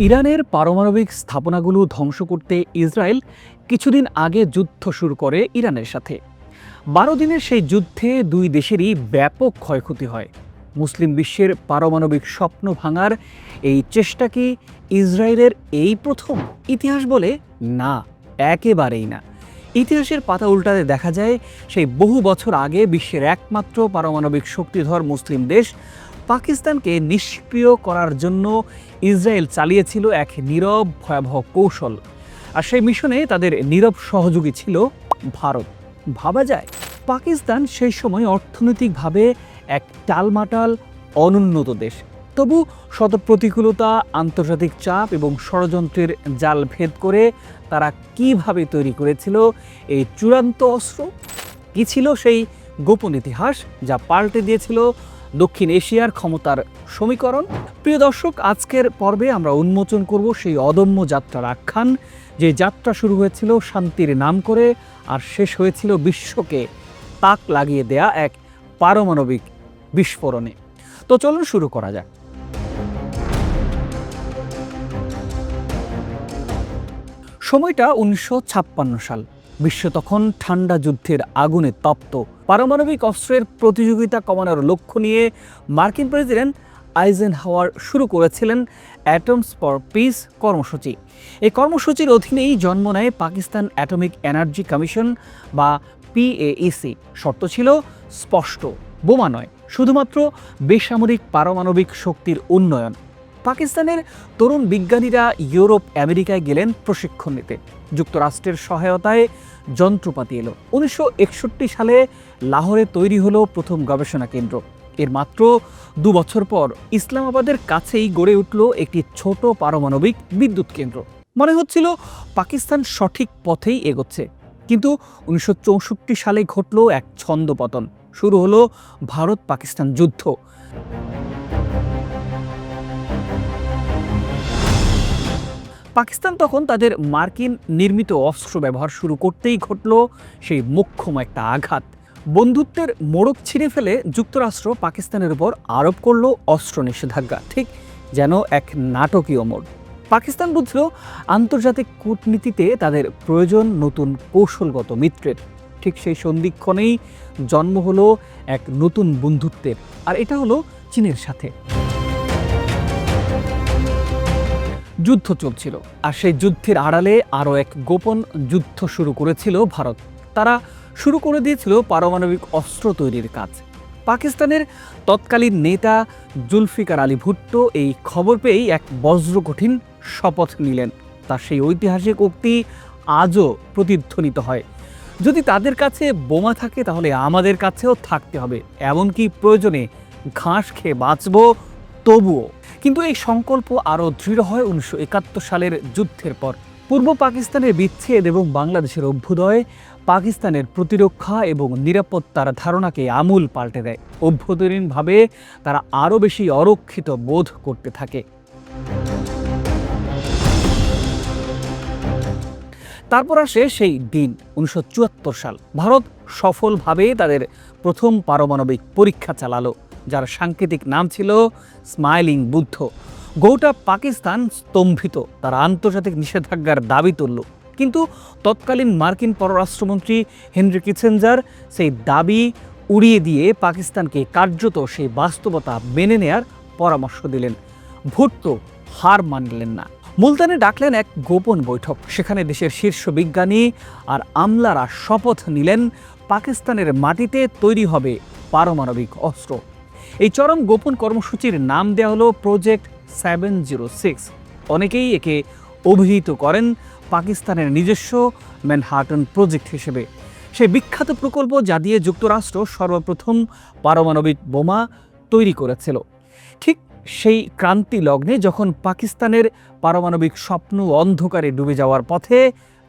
ইরানের পারমাণবিক স্থাপনাগুলো ধ্বংস করতে ইসরায়েল কিছুদিন আগে যুদ্ধ শুরু করে ইরানের সাথে। বারো দিনের সেই যুদ্ধে দুই দেশেরই ব্যাপক ক্ষয়ক্ষতি হয়। মুসলিম বিশ্বের পারমাণবিক স্বপ্ন ভাঙার এই চেষ্টা কি ইসরায়েলের এই প্রথম ইতিহাস বলে? না, একেবারেই না। ইতিহাসের পাতা উল্টাতে দেখা যায়, সেই বহু বছর আগে বিশ্বের একমাত্র পারমাণবিক শক্তিধর মুসলিম দেশ পাকিস্তানকে নিষ্ক্রিয় করার জন্য ইসরায়েল চালিয়েছিল এক নীরব ভয়াবহ কৌশল। আর সেই মিশনে তাদের নীরব সহযোগী ছিল ভারত। ভাবা যায়, পাকিস্তান সেই সময় অর্থনৈতিকভাবে এক টালমাটাল, অনুন্নত দেশ। তবু শত প্রতিকূলতা আন্তর্জাতিক চাপ এবং ষড়যন্ত্রের জাল ভেদ করে তারা কীভাবে তৈরি করেছিল এই চূড়ান্ত অস্ত্র? কী ছিল সেই গোপন ইতিহাস যা পাল্টে দিয়েছিল দক্ষিণ এশিয়ার ক্ষমতার সমীকরণ। প্রিয় দর্শক, আজকের পর্বে আমরা উন্মোচন করব সেই অদম্য যাত্রার আখ্যান, যে যাত্রা শুরু হয়েছিল শান্তির নাম করে আর শেষ হয়েছিল বিশ্বকে তাক লাগিয়ে দেয়া এক পারমাণবিক বিস্ফোরণে। তো চলুন শুরু করা যাক। সময়টা উনিশশো ছাপ্পান্ন সাল। বিশ্ব তখন ঠান্ডা যুদ্ধের আগুনে তপ্ত। পারমাণবিক অস্ত্রের প্রতিযোগিতা কমানোর লক্ষ্য নিয়ে মার্কিন প্রেসিডেন্ট আইজেন হাওয়ার শুরু করেছিলেন অ্যাটমস ফর পিস কর্মসূচি। এই কর্মসূচির অধীনেই জন্ম নেয় পাকিস্তান অ্যাটমিক এনার্জি কমিশন বা পিএইসি শর্ত ছিল স্পষ্ট, বোমা নয়, শুধুমাত্র বেসামরিক পারমাণবিক শক্তির উন্নয়ন। পাকিস্তানের তরুণ বিজ্ঞানীরা ইউরোপ আমেরিকায় গেলেন প্রশিক্ষণ নিতে। যুক্তরাষ্ট্রের সহায়তায় যন্ত্রপাতি এলো। উনিশশো একষট্টি সালে লাহোরে তৈরি হলো প্রথম গবেষণা কেন্দ্র। এর মাত্র দু বছর পর ইসলামাবাদের কাছেই গড়ে উঠল একটি ছোট পারমাণবিক বিদ্যুৎ কেন্দ্র। মনে হচ্ছিল পাকিস্তান সঠিক পথেই এগোচ্ছে। কিন্তু উনিশশো চৌষট্টি সালে ঘটল এক ছন্দপতন শুরু হলো ভারত পাকিস্তান যুদ্ধ। পাকিস্তান তখন তাদের মার্কিন নির্মিত অস্ত্র ব্যবহার শুরু করতেই ঘটল সেই মোক্ষম একটা আঘাত। বন্ধুত্বের মোড়ক ছিঁড়ে ফেলে যুক্তরাষ্ট্র পাকিস্তানের উপর আরোপ করল অস্ত্র নিষেধাজ্ঞা, ঠিক যেন এক নাটকীয় মোড়। পাকিস্তান বুঝল আন্তর্জাতিক কূটনীতিতে তাদের প্রয়োজন নতুন কৌশলগত মিত্রের। ঠিক সেই সন্ধিক্ষণেই জন্ম হলো এক নতুন বন্ধুত্বের, আর এটা হলো চীনের সাথে। যুদ্ধ চলছিল। আর সেই যুদ্ধের আড়ালে আরও এক গোপন যুদ্ধ শুরু করেছিল ভারত। তারা শুরু করে দিয়েছিল পারমাণবিক অস্ত্র তৈরির কাজ। পাকিস্তানের তৎকালীন নেতা জুলফিকার আলী ভুট্টো এই খবর পেয়েই এক বজ্রকঠিন শপথ নিলেন। তার সেই ঐতিহাসিক উক্তি আজও প্রতিধ্বনিত হয়। যদি তাদের কাছে বোমা থাকে তাহলে আমাদের কাছেও থাকতে হবে। এমনকি প্রয়োজনে ঘাস খেয়ে বাঁচব, তবুও। কিন্তু এই সংকল্প আরও দৃঢ় হয় উনিশশো একাত্তর সালের যুদ্ধের পর। পূর্ব পাকিস্তানের বিচ্ছেদ এবং বাংলাদেশের অভ্যুদয় পাকিস্তানের প্রতিরক্ষা এবং নিরাপত্তার ধারণাকে আমূল পাল্টে দেয়। অভ্যন্তরীণভাবে তারা আরও বেশি অরক্ষিত বোধ করতে থাকে। তারপর আসে সেই দিন, উনিশশো চুয়াত্তর সাল। ভারত সফলভাবে তাদের প্রথম পারমাণবিক পরীক্ষা চালালো। যার সাংকেতিক নাম ছিল স্মাইলিং বুদ্ধ। গোটা পাকিস্তান স্তম্ভিত। তারা আন্তর্জাতিক নিষেধাজ্ঞার দাবি তুলল। কিন্তু তৎকালীন মার্কিন পররাষ্ট্রমন্ত্রী হেনরি কিসেঞ্জার সেই দাবি উড়িয়ে দিয়ে পাকিস্তানকে কার্যত সেই বাস্তবতা মেনে নেয়ার পরামর্শ দিলেন। ভুট্টো হার মানলেন না। মুলতানে ডাকলেন এক গোপন বৈঠক। সেখানে দেশের শীর্ষ বিজ্ঞানী আর আমলারা শপথ নিলেন, পাকিস্তানের মাটিতে তৈরি হবে পারমাণবিক অস্ত্র। এই চরম গোপন কর্মসূচির নাম দেওয়া হলো প্রজেক্ট সেভেন জিরো সিক্স অনেকেই একে অভিহিত করেন পাকিস্তানের নিজস্ব ম্যানহাটন প্রজেক্ট হিসেবে। সেই বিখ্যাত প্রকল্প যা দিয়ে যুক্তরাষ্ট্র সর্বপ্রথম পারমাণবিক বোমা তৈরি করেছিল। ঠিক সেই ক্রান্তি লগ্নে যখন পাকিস্তানের পারমাণবিক স্বপ্ন অন্ধকারে ডুবে যাওয়ার পথে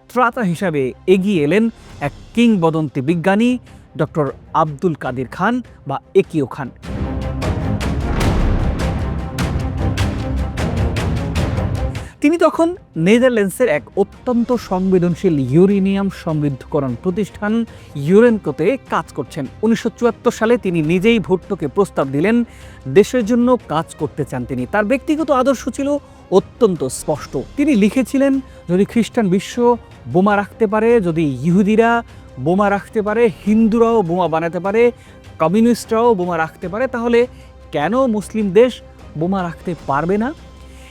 ত্রাতা হিসাবে এগিয়ে এলেন এক কিংবদন্তি বিজ্ঞানী ডক্টর আব্দুল কাদির খান বা একিও খান। তিনি তখন নেদারল্যান্ডসের এক অত্যন্ত সংবেদনশীল ইউরেনিয়াম সমৃদ্ধকরণ প্রতিষ্ঠান ইউরেনকোতে কাজ করছেন। উনিশশো চুয়াত্তর সালে তিনি নিজেই ভুট্টোকে প্রস্তাব দিলেন, দেশের জন্য কাজ করতে চান তিনি। তার ব্যক্তিগত আদর্শ ছিল অত্যন্ত স্পষ্ট। তিনি লিখেছিলেন, যদি খ্রিস্টান বিশ্ব বোমা রাখতে পারে, যদি ইহুদিরা বোমা রাখতে পারে, হিন্দুরাও বোমা বানাতে পারে, কমিউনিস্টরাও বোমা রাখতে পারে, তাহলে কেন মুসলিম দেশ বোমা রাখতে পারবে না?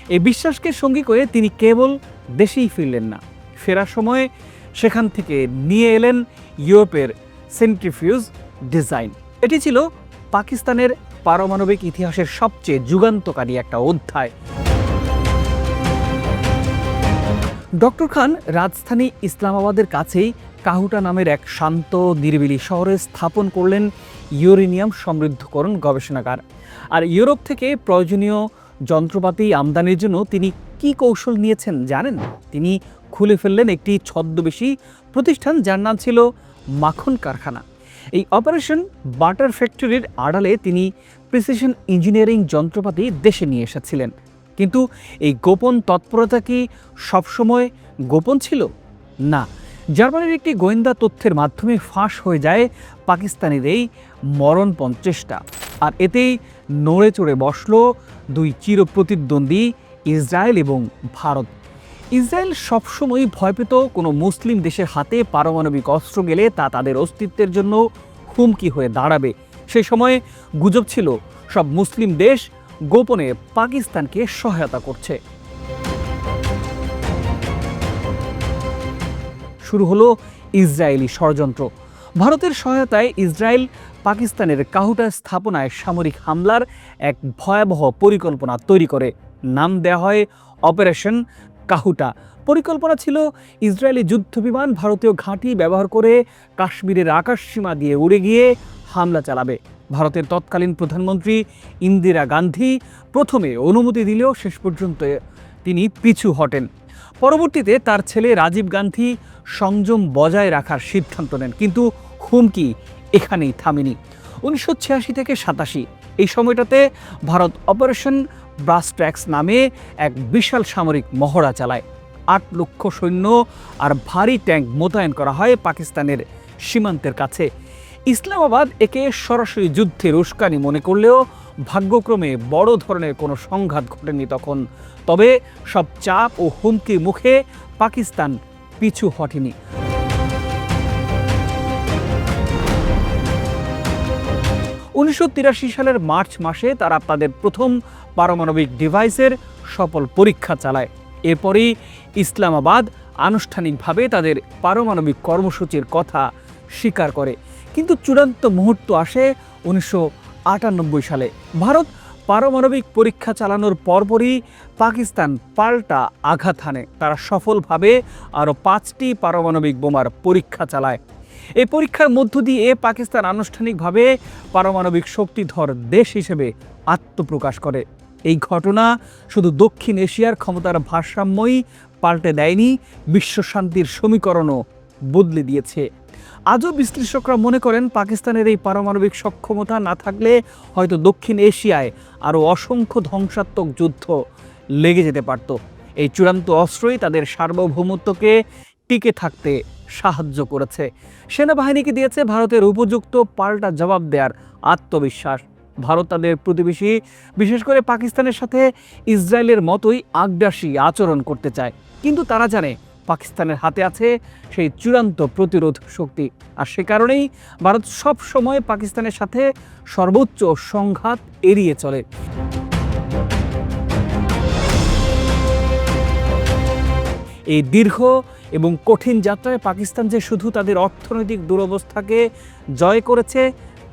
এই বিশ্বাসকে সঙ্গী করে তিনি কেবল দেশেই ফিরলেন না। ফেরার সময় সেখান থেকে নিয়ে এলেন ইউরোপের সেন্ট্রিফিউজ ডিজাইন এটি ছিল পাকিস্তানের পারমাণবিক ইতিহাসের সবচেয়ে যুগান্তকারী একটা অধ্যায়। ডক্টর খান রাজধানী ইসলামাবাদের কাছেই কাহুটা নামের এক শান্ত, নিরিবিলি শহরে স্থাপন করলেন ইউরেনিয়াম সমৃদ্ধকরণ গবেষণাগার। আর ইউরোপ থেকে প্রয়োজনীয় যন্ত্রপাতি আমদানির জন্য তিনি কি কৌশল নিয়েছেন জানেন? তিনি খুলে ফেললেন একটি ছদ্মবেশী প্রতিষ্ঠান যার নাম ছিল মাখন কারখানা। এই অপারেশন বাটার ফ্যাক্টরির আড়ালে তিনি প্রিসিশন ইঞ্জিনিয়ারিং যন্ত্রপাতি দেশে নিয়ে এসেছিলেন। কিন্তু এই গোপন তৎপরতা কি সবসময় গোপন ছিল? না, জার্মানির একটি গোয়েন্দা তথ্যের মাধ্যমে ফাঁস হয়ে যায় পাকিস্তানের এই মরণপণ চেষ্টা। আর এতেই নড়ে চড়ে বসল দুই চিরপ্রতিদ্বন্দ্বী ইসরায়েল এবং ভারত। ইসরায়েল সবসময়ই ভয় পেত কোনো মুসলিম দেশের হাতে পারমাণবিক অস্ত্র গেলে তা তাদের অস্তিত্বের জন্য হুমকি হয়ে দাঁড়াবে। সে সময়ে গুজব ছিল, সব মুসলিম দেশ গোপনে পাকিস্তানকে সহায়তা করছে। শুরু হলো ইসরায়েলি ষড়যন্ত্র। ভারতের সহায়তায় ইসরায়েল পাকিস্তানের কাহুটা স্থাপনায় সামরিক হামলার এক ভয়াবহ পরিকল্পনা তৈরি করে। নাম দেওয়া হয় অপারেশন কাহুটা। পরিকল্পনা ছিল ইসরায়েলি যুদ্ধবিমান ভারতীয় ঘাঁটি ব্যবহার করে কাশ্মীরের আকাশসীমা দিয়ে উড়ে গিয়ে হামলা চালাবে। ভারতের তৎকালীন প্রধানমন্ত্রী ইন্দিরা গান্ধী প্রথমে অনুমতি দিলেও শেষ পর্যন্ত তিনি পিছু হটেন। পরবর্তীতে তার ছেলে রাজীব গান্ধী সংযম বজায় রাখার সিদ্ধান্ত নেন। কিন্তু হুমকি এখানেই থামেনি। উনিশশো ছিয়াশি থেকে সাতাশি, এই সময়টাতে ভারত অপারেশন ব্রাস্ট্র্যাক্স নামে এক বিশাল সামরিক মহড়া চালায়। আট লক্ষ সৈন্য আর ভারী ট্যাঙ্ক মোতায়েন করা হয় পাকিস্তানের সীমান্তের কাছে। ইসলামাবাদ একে সরাসরি যুদ্ধের উস্কানি মনে করলেও ভাগ্যক্রমে বড় ধরনের কোনো সংঘাত ঘটেনি তখন। তবে সব চাপ ও হুমকির মুখে পাকিস্তান পিছু হটেনি। উনিশশো তিরাশি সালের মার্চ মাসে তারা তাদের প্রথম পারমাণবিক ডিভাইসের সফল পরীক্ষা চালায়। এরপরই ইসলামাবাদ আনুষ্ঠানিকভাবে তাদের পারমাণবিক কর্মসূচির কথা স্বীকার করে। কিন্তু চূড়ান্ত মুহূর্ত আসে উনিশশো আটানব্বই সালে। ভারত পারমাণবিক পরীক্ষা চালানোর পরপরই পাকিস্তান পাল্টা আঘাত হানে। তারা সফলভাবে আরও পাঁচটি পারমাণবিক বোমার পরীক্ষা চালায়। এই পরীক্ষার মধ্য দিয়ে পাকিস্তান আনুষ্ঠানিকভাবে পারমাণবিক শক্তিধর দেশ হিসেবে আত্মপ্রকাশ করে। এই ঘটনা শুধু দক্ষিণ এশিয়ার ক্ষমতার ভারসাম্যই পাল্টে দেয়নি, বিশ্ব শান্তির সমীকরণও বদলে দিয়েছে। আজও বিশ্লেষকরা মনে করেন পাকিস্তানের এই পারমাণবিক সক্ষমতা না থাকলে হয়তো দক্ষিণ এশিয়ায় আরও অসংখ্য ধ্বংসাত্মক যুদ্ধ লেগে যেতে পারত। এই চূড়ান্ত অস্ত্রই তাদের সার্বভৌমত্বকে টিকে থাকতে সাহায্য করেছে। সেনাবাহিনীকে দিয়েছে ভারতের উপযুক্ত পাল্টা জবাব দেওয়ার আত্মবিশ্বাস। ভারত তাদের প্রতিবেশী, বিশেষ করে পাকিস্তানের সাথে ইসরায়েলের মতোই আগ্রাসী আচরণ করতে চায়। কিন্তু তারা জানে পাকিস্তানের হাতে আছে সেই চূড়ান্ত প্রতিরোধ শক্তি। আর সে কারণেই ভারত সব সময় পাকিস্তানের সাথে সর্বোচ্চ সংঘাত এড়িয়ে চলে। এই দীর্ঘ এবং কঠিন যাত্রায় পাকিস্তান যে শুধু তাদের অর্থনৈতিক দুরবস্থাকে জয় করেছে,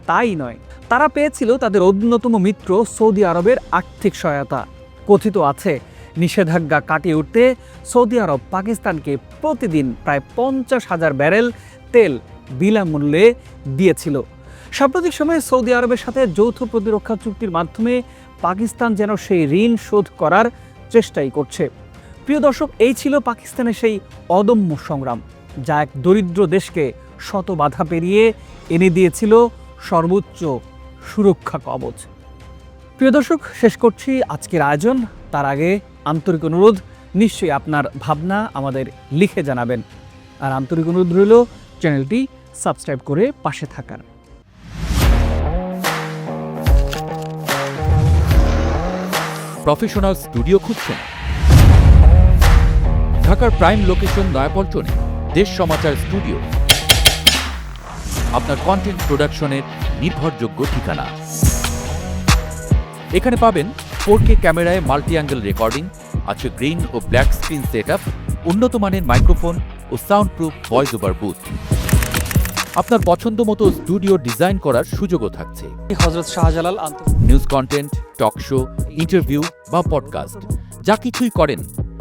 তাই নয়। তারা পেয়েছিল তাদের অন্যতম মিত্র সৌদি আরবের আর্থিক সহায়তা। কথিত আছে, নিষেধাজ্ঞা কাটিয়ে উঠতে সৌদি আরব পাকিস্তানকে প্রতিদিন প্রায় পঞ্চাশ হাজার ব্যারেল তেল বিনামূল্যে দিয়েছিল। সাম্প্রতিক সময়ে সৌদি আরবের সাথে যৌথ প্রতিরক্ষা চুক্তির মাধ্যমে পাকিস্তান যেন সেই ঋণ শোধ করার চেষ্টাই করছে। প্রিয় দর্শক, এই ছিল পাকিস্তানের সেই অদম্য সংগ্রাম, যা এক দরিদ্র দেশকে শত বাধা পেরিয়ে এনে দিয়েছিল সর্বোচ্চ সুরক্ষা কবচ। প্রিয় দর্শক, শেষ করছি আজকের আয়োজন। তার আগে আন্তরিক অনুরোধ, নিশ্চয়ই আপনার ভাবনা আমাদের লিখে জানাবেন। আর আন্তরিক অনুরোধ রইল চ্যানেলটি সাবস্ক্রাইব করে পাশে থাকার। প্রফেশনাল স্টুডিও খুঁজছেন? ঢাকার প্রাইম লোকেশন নয়াপল্টনে দেশ সমাচার স্টুডিও আপনার কন্টেন্ট প্রোডাকশনের নির্ভরযোগ্য ঠিকানা। এখানে পাবেন ফোর কে ক্যামেরায় মাল্টি অ্যাঙ্গেল রেকর্ডিং আছে গ্রিন ও ব্ল্যাক স্ক্রিন সেট আপ উন্নত মানের মাইক্রোফোন ও sound proof voice over booth আপনার পছন্দ মতো স্টুডিও ডিজাইন করার সুযোগও থাকছে। Hazrat Shahjalal news content talk show interview বা পডকাস্ট যা কিছুই করেন